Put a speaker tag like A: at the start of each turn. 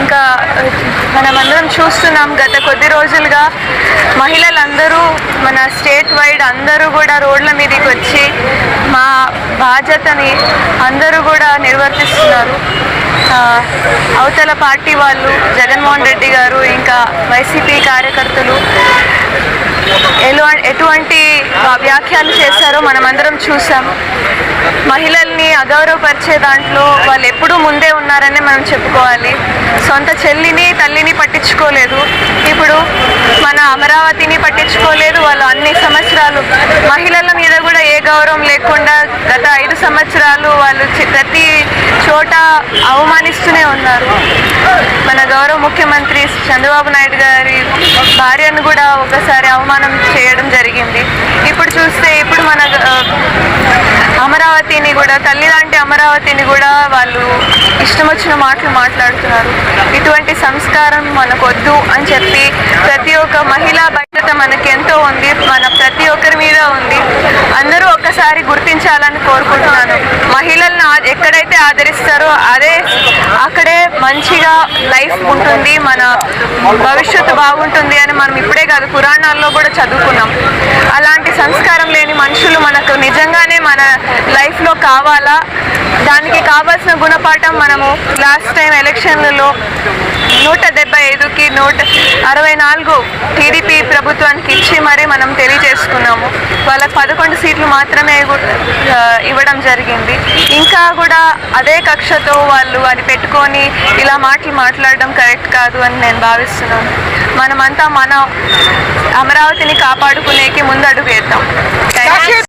A: ఇంకా మనమందరం చూస్తున్నాం గత కొద్ది రోజులుగా మహిళలందరూ మన స్టేట్ వైడ్ అందరూ కూడా రోడ్ల మీదకి వచ్చి మా బాధ్యతని అందరూ కూడా నిర్వర్తిస్తున్నారు. అవతల పార్టీ వాళ్ళు జగన్మోహన్ రెడ్డి గారు ఇంకా వైసీపీ కార్యకర్తలు ఎలా ఎటువంటి వ్యాఖ్యలు చేశారో మనమందరం చూసాం మహిళల్ని అగౌరవపరిచే దాంట్లో వాళ్ళు ఎప్పుడూ ముందే మనం చెప్పుకోవాలి. సొంత చెల్లిని తల్లిని పట్టించుకోలేదు. ఇప్పుడు మన అమరావతిని పట్టించుకోలేదు. వాళ్ళు అన్ని సంవత్సరాలు మహిళల మీద కూడా ఏ గౌరవం లేకుండా గత ఐదు సంవత్సరాలు వాళ్ళు ప్రతి చోట అవమానిస్తూనే ఉన్నారు. మన గౌరవ ముఖ్యమంత్రి చంద్రబాబు నాయుడు గారి భార్యను కూడా ఒకసారి అవమానం చేయడం జరిగింది. ఇప్పుడు చూస్తే ఇప్పుడు మన అమరావతిని కూడా తల్లి అమరావతిని కూడా వాళ్ళు ఇష్టం వచ్చిన మాటలు మాట్లాడుతున్నారు. ఇటువంటి సంస్కారం మనకొద్దు అని చెప్పి ప్రతి ఒక్క మహిళా భద్రత మనకి ఎంతో ఉంది. మన ప్రతి ఒక్కరి మీద ఉంది. అందరూ ఒక్కసారి గుర్తించాలని కోరుకుంటున్నాను. మహిళలను ఎక్కడైతే ఆదరిస్తారో అదే అక్కడే మంచిగా లైఫ్ ఉంటుంది. మన భవిష్యత్తు బాగుంటుంది అని మనం ఇప్పుడే కాదు పురాణాల్లో కూడా చదువుకున్నాం. అలాంటి సంస్కారం లేని మనుషులు మనకు నిజంగానే మన లైఫ్లో కావాలా? దానికి కావాల్సిన గుణపాఠం మనము లాస్ట్ టైం ఎలక్షన్లలో నూట డెబ్బై ఐదుకి నూట అరవై నాలుగు టీడీపీ ప్రభుత్వానికి ఇచ్చి మరీ మనం తెలియజేసుకున్నాము. వాళ్ళకి పదకొండు సీట్లు మాత్రమే ఇవ్వడం జరిగింది. ఇంకా కూడా అదే కక్షతో వాళ్ళు అది పెట్టుకొని ఇలా మాటలు మాట్లాడడం కరెక్ట్ కాదు అని నేను భావిస్తున్నాను. మనమంతా మన అమరావతిని కాపాడుకునేకి ముందడుగు వేద్దాం.